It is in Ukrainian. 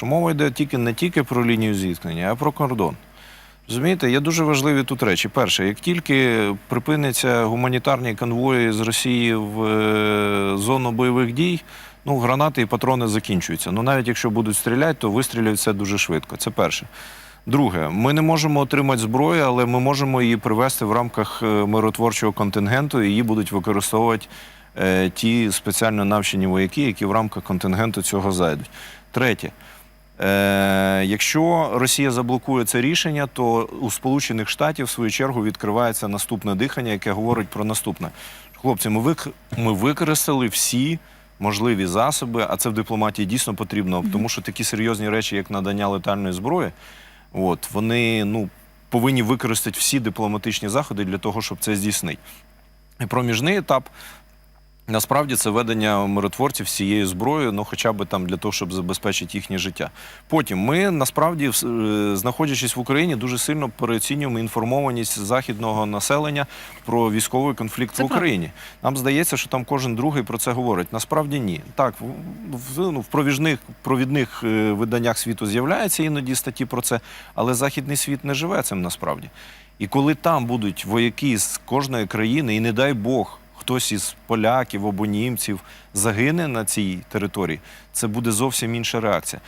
що мова йде тільки не тільки про лінію зіткнення, а про кордон. Розумієте, є дуже важливі тут речі. Перше, як тільки припиняться гуманітарні конвої з Росії в е, зону бойових дій, ну гранати і патрони закінчуються. Ну навіть якщо будуть стріляти, то вистрілять все дуже швидко. Це перше. Друге, ми не можемо отримати зброю, але ми можемо її привести в рамках е, миротворчого контингенту, і її будуть використовувати е, ті спеціально навчені вояки, які в рамках контингенту цього зайдуть. Третє. Е, якщо Росія заблокує це рішення, то у Сполучених Штатів в свою чергу відкривається наступне дихання, яке говорить про наступне. Хлопці, ми, вик... ми використали всі можливі засоби, а це в дипломатії дійсно потрібно, тому що такі серйозні речі, як надання летальної зброї, от, вони ну, повинні використати всі дипломатичні заходи для того, щоб це здійснити. І проміжний етап. Насправді це ведення миротворців всією зброєю, ну хоча б там для того, щоб забезпечити їхнє життя. Потім ми насправді, е, знаходячись в Україні, дуже сильно переоцінюємо інформованість західного населення про військовий конфлікт Це в Україні. Нам здається, що там кожен другий про це говорить. Насправді ні. Так, в, в, ну, в провіжних провідних е, виданнях світу з'являються іноді статті про це, але західний світ не живе цим насправді. І коли там будуть вояки з кожної країни, і не дай Бог, хтось із поляків або німців загине на цій території, це буде зовсім інша реакція.